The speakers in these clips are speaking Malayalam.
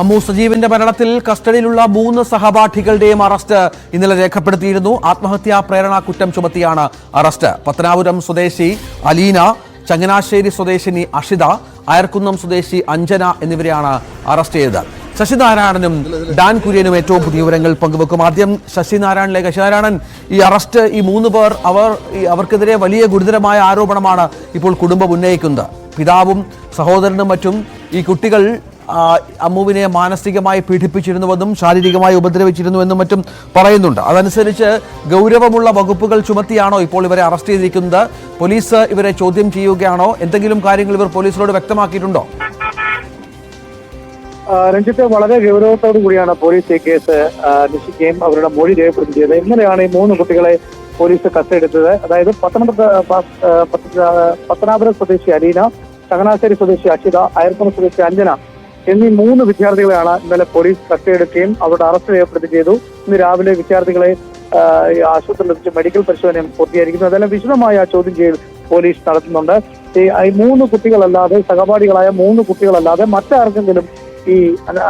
അമ്മു സജീവിന്റെ മരണത്തിൽ കസ്റ്റഡിയിലുള്ള മൂന്ന് സഹപാഠികളുടെയും അറസ്റ്റ് ഇന്നലെ രേഖപ്പെടുത്തിയിരുന്നു. ആത്മഹത്യാ പ്രേരണ കുറ്റം ചുമത്തിയാണ് അറസ്റ്റ്. പത്തനാപുരം സ്വദേശി അലീന ചങ്ങനാശ്ശേരി സ്വദേശിനി അഷിത അയർക്കുന്നം സ്വദേശി അഞ്ജന എന്നിവരെയാണ് അറസ്റ്റ് ചെയ്തത്. ശശിനാരായണനും ഡാൻ കുര്യനും ഏറ്റവും പുതിയ വിവരങ്ങൾ പങ്കുവെക്കും. ആദ്യം ശശിനാരായണിലേക്ക് ശശിനാരായണൻ. ഈ അറസ്റ്റ് ഈ മൂന്ന് പേർ അവർ അവർക്കെതിരെ വലിയ ഗുരുതരമായ ആരോപണമാണ് ഇപ്പോൾ കുടുംബം ഉന്നയിക്കുന്നത്. പിതാവും സഹോദരനും മറ്റും ഈ കുട്ടികൾ അമ്മുവിനെ മാനസികമായി പീഡിപ്പിച്ചിരുന്നുവെന്നും ശാരീരികമായി ഉപദ്രവിച്ചിരുന്നുവെന്നും മറ്റും പറയുന്നുണ്ട്. അതനുസരിച്ച് ഗൗരവമുള്ള വകുപ്പുകൾ ചുമത്തിയാണോ ഇപ്പോൾ ഇവരെ അറസ്റ്റ് ചെയ്തിരിക്കുന്നത്? പോലീസ് ഇവരെ ചോദ്യം ചെയ്യുകയാണോ? എന്തെങ്കിലും കാര്യങ്ങൾ ഇവർ പോലീസിനോട് വ്യക്തമാക്കിയിട്ടുണ്ടോ? രഞ്ജിത്ത് വളരെ ഗൗരവത്തോടു കൂടിയാണ് പോലീസ് ഈ കേസ് അന്വേഷിക്കുകയും അവരുടെ മൊഴി രേഖപ്പെടുത്തിയത്. ഇന്നലെയാണ് ഈ മൂന്ന് കുട്ടികളെ പോലീസ് കത്തെടുത്തത് അതായത് പത്തനംതിട്ട പത്തനാപുരം സ്വദേശി അലീന ചങ്ങനാശ്ശേരി സ്വദേശി അക്ഷിത അയർപ്പുറം സ്വദേശി അഞ്ജന എന്നീ മൂന്ന് വിദ്യാർത്ഥികളെയാണ് ഇന്നലെ പോലീസ് കസ്റ്റഡിയെടുക്കുകയും അവരുടെ അറസ്റ്റ് രേഖപ്പെടുത്തി ചെയ്തു. ഇന്ന് രാവിലെ വിദ്യാർത്ഥികളെ ആശുപത്രിയിൽ എത്തിച്ച് മെഡിക്കൽ പരിശോധനയും പൂർത്തിയായിരിക്കുന്നു അതെല്ലാം വിശദമായ ചോദ്യം ചെയ്യൽ പോലീസ് നടത്തുന്നുണ്ട്. ഈ മൂന്ന് കുട്ടികളല്ലാതെ സഹപാഠികളായ മൂന്ന് കുട്ടികളല്ലാതെ മറ്റാർക്കെങ്കിലും ഈ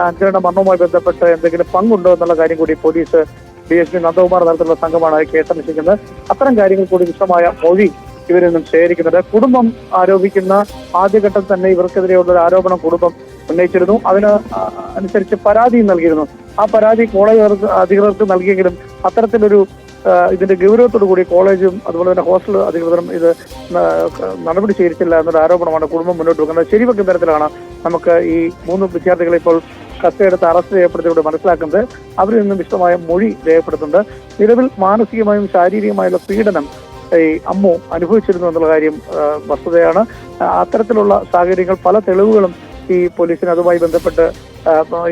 അഞ്ചരണ മരണവുമായി ബന്ധപ്പെട്ട് എന്തെങ്കിലും പങ്കുണ്ടോ എന്നുള്ള കാര്യം കൂടി police D S P Nandakumar നടത്തുന്ന സംഘമാണ് കേസ് അന്വേഷിക്കുന്നത് അത്തരം കാര്യങ്ങൾ കൂടി വിശദമായ മൊഴി ഇവരിൽ നിന്നും ശേഖരിക്കുന്നുണ്ട്. കുടുംബം ആരോപിക്കുന്ന ആദ്യഘട്ടത്തിൽ തന്നെ ഇവർക്കെതിരെയുള്ള ആരോപണം കുടുംബം ഉന്നയിച്ചിരുന്നു. അതിന് അനുസരിച്ച് പരാതി നൽകിയിരുന്നു. ആ പരാതി കോളേജ് അധികൃതർക്ക് നൽകിയെങ്കിലും അത്തരത്തിലൊരു ഇതിന്റെ ഗൗരവത്തോടു കൂടി കോളേജും അതുപോലെ തന്നെ ഹോസ്റ്റൽ അധികൃതരും ഇത് നടപടി സ്വീകരിച്ചില്ല എന്നൊരു ആരോപണമാണ് കുടുംബം മുന്നോട്ട് വെക്കുന്നത്. ശരിവെക്കുന്ന തരത്തിലാണ് നമുക്ക് ഈ മൂന്ന് വിദ്യാർത്ഥികളെ ഇപ്പോൾ കസ്റ്റഡിയെടുത്ത് അറസ്റ്റ് ചെയ്യപ്പെടുത്തിയോട് മനസ്സിലാക്കുന്നത്. അവരിൽ നിന്നും വിശദമായ മൊഴി രേഖപ്പെടുത്തുന്നുണ്ട്. നിലവിൽ മാനസികമായും ശാരീരികമായുള്ള പീഡനം ഈ അമ്മു അനുഭവിച്ചിരുന്നു എന്നുള്ള കാര്യം വസ്തുതയാണ്. അത്തരത്തിലുള്ള സാഹചര്യങ്ങൾ പല തെളിവുകളും ഈ പോലീസിന് അതുമായി ബന്ധപ്പെട്ട്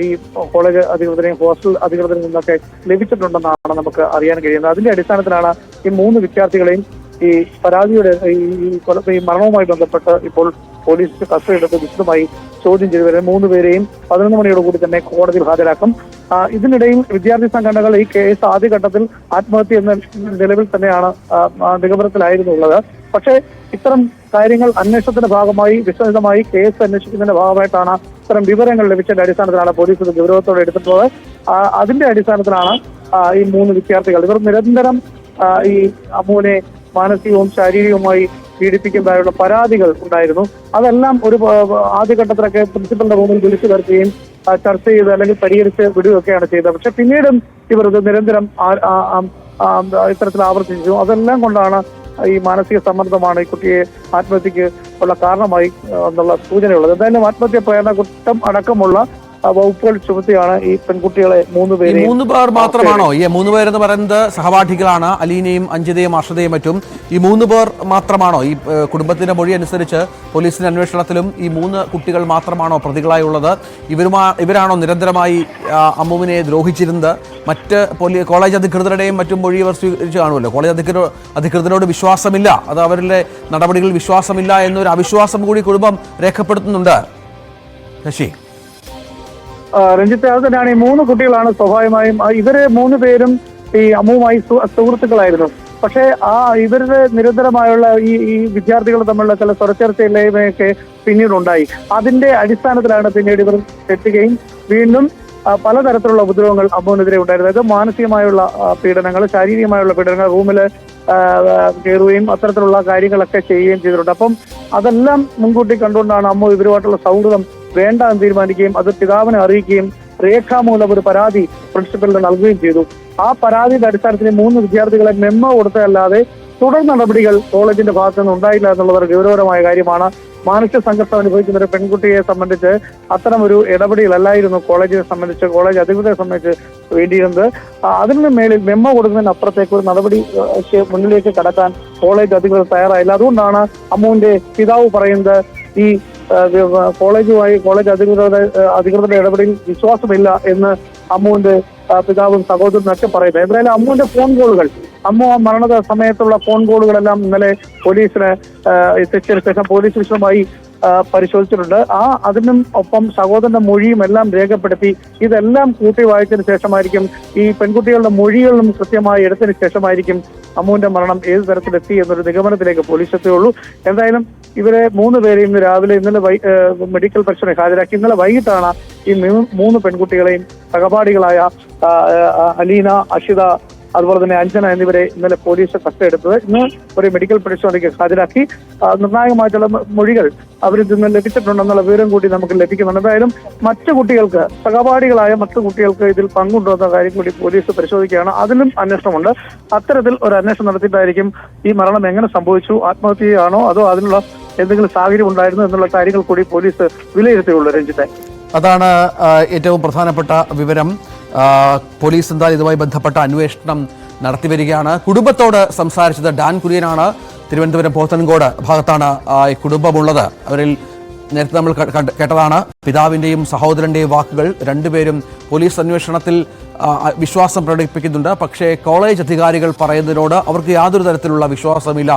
ഈ കോളേജ് അധികൃതരെയും ഹോസ്റ്റൽ അധികൃതരിൽ നിന്നൊക്കെ ലഭിച്ചിട്ടുണ്ടെന്നാണ് നമുക്ക് അറിയാൻ കഴിയുന്നത്. അതിന്റെ അടിസ്ഥാനത്തിലാണ് ഈ മൂന്ന് വിദ്യാർത്ഥികളെയും ഈ പരാതിയുടെ ഈ ഈ മരണവുമായി ബന്ധപ്പെട്ട് ഇപ്പോൾ പോലീസ് കസ്റ്റഡിയെടുത്ത് വിശദമായി ചോദ്യം ചെയ്തു വരുന്നത് മൂന്ന് പേരെയും പതിനൊന്ന് മണിയോട് കൂടി തന്നെ കോടതിയിൽ ഹാജരാക്കും. ഇതിനിടയിൽ വിദ്യാർത്ഥി സംഘടനകൾ ഈ കേസ് ആദ്യഘട്ടത്തിൽ ആത്മഹത്യ എന്ന നിലവിൽ തന്നെയാണ് ആ, ആ, നിഗമനത്തിലായിരുന്നു ഉള്ളത് പക്ഷേ ഇത്തരം കാര്യങ്ങൾ അന്വേഷണത്തിന്റെ ഭാഗമായി വിശദമായി കേസ് അന്വേഷിക്കുന്നതിന്റെ ഭാഗമായിട്ടാണ് ഇത്തരം വിവരങ്ങൾ ലഭിച്ചതിന്റെ അടിസ്ഥാനത്തിലാണ് പോലീസ് ഇത് ഗൗരവത്തോടെ എടുത്തിട്ടുള്ളത്. അതിന്റെ അടിസ്ഥാനത്തിലാണ് ഈ മൂന്ന് വിദ്യാർത്ഥികൾ. ഇവർ നിരന്തരം ഈ അമ്മുവിനെ മാനസികവും ശാരീരികവുമായി പീഡിപ്പിക്കുന്നതായുള്ള പരാതികൾ ഉണ്ടായിരുന്നു. അതെല്ലാം ഒരു ആദ്യഘട്ടത്തിലൊക്കെ പ്രിൻസിപ്പലിന്റെ റൂമിൽ വിളിച്ചു വരുത്തുകയും ചർച്ച ചെയ്ത് അല്ലെങ്കിൽ പരിഹരിച്ച് വിടുകയൊക്കെയാണ് ചെയ്തത്. പക്ഷെ പിന്നീടും ഇവർ ഇത് നിരന്തരം ഇത്തരത്തിൽ ആവർത്തിച്ചു. അതെല്ലാം കൊണ്ടാണ് ഈ മാനസിക സമ്മർദ്ദമാണ് ഈ കുട്ടിയെ ആത്മഹത്യക്ക് ഉള്ള കാരണമായി എന്നുള്ള സൂചനയുള്ളത്. എന്തായാലും ആത്മഹത്യ പ്രേരണ കുറ്റം അടക്കമുള്ള വകുപ്പുകൾ ചുമത്തിയാണ് ഈ പെൺകുട്ടികളെ മൂന്ന് പേരെ മൂന്ന് പേർ മാത്രമാണോ? ഈ മൂന്ന് പേരെന്ന് പറയുന്നത് സഹപാഠികളാണ്. അലീനയും അഞ്ജിതയും അർഷതയും മറ്റും. ഈ മൂന്ന് പേർ മാത്രമാണോ? ഈ കുടുംബത്തിന്റെ മൊഴി അനുസരിച്ച് പോലീസിന്റെ അന്വേഷണത്തിലും ഈ മൂന്ന് കുട്ടികൾ മാത്രമാണോ പ്രതികളായി ഉള്ളത്? ഇവരുമാ ഇവരാണോ നിരന്തരമായി അമ്മുവിനെ ദ്രോഹിച്ചിരുന്നത്? മറ്റ് പോലീ കോളേജ് അധികൃതരുടെയും മറ്റും മൊഴി അവർ സ്വീകരിച്ചു കാണുമല്ലോ. കോളേജ് അധികൃതർ അധികൃതരോട് വിശ്വാസമില്ല. അത് അവരുടെ നടപടികളിൽ വിശ്വാസമില്ല എന്നൊരു അവിശ്വാസം കൂടി കുടുംബം രേഖപ്പെടുത്തുന്നുണ്ട്. ശശി. രഞ്ജിത്ത് അത് തന്നെയാണ് ഈ മൂന്ന് കുട്ടികളാണ് സ്വാഭാവികമായും. ഇവരെ മൂന്ന് പേരും ഈ അമ്മുവുമായി സു- സുഹൃത്തുക്കളായിരുന്നു. പക്ഷേ ആ ഇവരുടെ നിരന്തരമായുള്ള ഈ ഈ വിദ്യാർത്ഥികൾ തമ്മിലുള്ള ചില സ്വരച്ചർച്ചയിലേമയൊക്കെ പിന്നീട് ഉണ്ടായി അതിന്റെ അടിസ്ഥാനത്തിലാണ് പിന്നീട് ഇവർ എത്തുകയും വീണ്ടും പലതരത്തിലുള്ള ഉപദ്രവങ്ങൾ അമ്മുവിനെതിരെ ഉണ്ടായിരുന്നത് അത് മാനസികമായുള്ള പീഡനങ്ങൾ ശാരീരികമായുള്ള പീഡനങ്ങൾ റൂമിൽ കയറുകയും അത്തരത്തിലുള്ള കാര്യങ്ങളൊക്കെ ചെയ്യുകയും ചെയ്തിട്ടുണ്ട്. അപ്പം അതെല്ലാം മുൻകൂട്ടി കണ്ടുകൊണ്ടാണ് അമ്മു ഇവരുമായിട്ടുള്ള സൗഹൃദം വേണ്ട എന്ന് തീരുമാനിക്കുകയും അത് പിതാവിനെ അറിയിക്കുകയും രേഖാമൂലം ഒരു പരാതി പ്രിൻസിപ്പലിന് നൽകുകയും ചെയ്തു. ആ പരാതിയുടെ അടിസ്ഥാനത്തിൽ മൂന്ന് വിദ്യാർത്ഥികളെ മെമ്മോ കൊടുത്തതല്ലാതെ തുടർ നടപടികൾ കോളേജിന്റെ ഭാഗത്തു നിന്ന് ഉണ്ടായില്ല എന്നുള്ളത് ഗൗരവമായ കാര്യമാണ്. മാനസിക സംഘർഷം അനുഭവിക്കുന്ന ഒരു പെൺകുട്ടിയെ സംബന്ധിച്ച് അത്തരം ഒരു ഇടപെടലല്ലായിരുന്നു കോളേജിനെ സംബന്ധിച്ച് കോളേജ് അധികൃതരെ സംബന്ധിച്ച് വേണ്ടിയിരുന്നത്. അതിന് മേളിൽ മെമ്മോ കൊടുക്കുന്നതിന് അപ്പുറത്തേക്ക് ഒരു നടപടി മുന്നിലേക്ക് കടക്കാൻ കോളേജ് അധികൃതർ തയ്യാറായില്ല. അതുകൊണ്ടാണ് അമ്മുവിന്റെ പിതാവ് പറയുന്നത് ഈ കോളേജുമായി കോളേജ് അധികൃതരുടെ അധികൃതരുടെ ഇടപെടലിൽ വിശ്വാസമില്ല എന്ന് അമ്മുവിന്റെ പിതാവും സഹോദരനും ഒക്കെ പറയുന്നത് എന്തായാലും അമ്മുവിന്റെ ഫോൺ കോളുകൾ അമ്മ മരണ സമയത്തുള്ള ഫോൺ കോളുകളെല്ലാം ഇന്നലെ പോലീസിന് എത്തിച്ചതിന് ശേഷം പോലീസ് വിശദമായി പരിശോധിച്ചിട്ടുണ്ട്. ആ അതിനും ഒപ്പം സഹോദരന്റെ മൊഴിയും എല്ലാം രേഖപ്പെടുത്തി ഇതെല്ലാം കൂട്ടി വായിച്ചതിന് ശേഷമായിരിക്കും ഈ പെൺകുട്ടികളുടെ മൊഴികളും കൃത്യമായി എടുത്തതിന് ശേഷമായിരിക്കും അമ്മുവിന്റെ മരണം ഏത് തരത്തിലെത്തി എന്നൊരു നിഗമനത്തിലേക്ക് പോലീസ് എത്തുകയുള്ളൂ എന്തായാലും ഇവരെ മൂന്ന് പേരെയും ഇന്ന് രാവിലെ ഇന്നലെ മെഡിക്കൽ പരിശോധന ഹാജരാക്കി. ഇന്നലെ വൈകിട്ടാണ് ഈ മൂന്ന് പെൺകുട്ടികളെയും സഹപാഠികളായ അലീന അഷിത അതുപോലെ തന്നെ അഞ്ജന എന്നിവരെ ഇന്നലെ പോലീസ് കസ്റ്റഡിയെടുത്തത് ഇന്ന് ഒരു മെഡിക്കൽ പരിശോധനയ്ക്ക് ഹാജരാക്കി. നിർണായകമായിട്ടുള്ള മൊഴികൾ അവരിൽ നിന്ന് ലഭിച്ചിട്ടുണ്ടെന്നുള്ള വിവരം കൂടി നമുക്ക് ലഭിക്കുന്നുണ്ട്. എന്തായാലും മറ്റു കുട്ടികൾക്ക് സഹപാഠികളായ മറ്റു കുട്ടികൾക്ക് ഇതിൽ പങ്കുണ്ടോ എന്ന കാര്യം കൂടി പോലീസ് പരിശോധിക്കുകയാണ്. അതിലും അന്വേഷണമുണ്ട്. അത്തരത്തിൽ ഒരു അന്വേഷണം നടത്തിയിട്ടായിരിക്കും ഈ മരണം എങ്ങനെ സംഭവിച്ചു ആത്മഹത്യയാണോ അതോ അതിനുള്ള എന്തെങ്കിലും സാഹചര്യം ഉണ്ടായിരുന്നു എന്നുള്ള കാര്യങ്ങൾ കൂടി പോലീസ് വിലയിരുത്തിയുള്ളൂ രഞ്ജിത്തെ. അതാണ് ഏറ്റവും പ്രധാനപ്പെട്ട വിവരം. പോലീസ് എന്തായാലും ഇതുമായി ബന്ധപ്പെട്ട അന്വേഷണം നടത്തി വരികയാണ് കുടുംബത്തോട് സംസാരിച്ചത് ഡാൻ കുര്യനാണ്. തിരുവനന്തപുരം പോത്തൻകോട് ഭാഗത്താണ് ഈ കുടുംബമുള്ളത്. അവരിൽ നേരത്തെ നമ്മൾ കേട്ടതാണ്. പിതാവിന്റെയും സഹോദരന്റെയും വാക്കുകൾ രണ്ടുപേരും പോലീസ് അന്വേഷണത്തിൽ വിശ്വാസം പ്രകടിപ്പിക്കുന്നുണ്ട്. പക്ഷേ കോളേജ് അധികാരികൾ പറയുന്നതിനോട് അവർക്ക് യാതൊരു തരത്തിലുള്ള വിശ്വാസമില്ല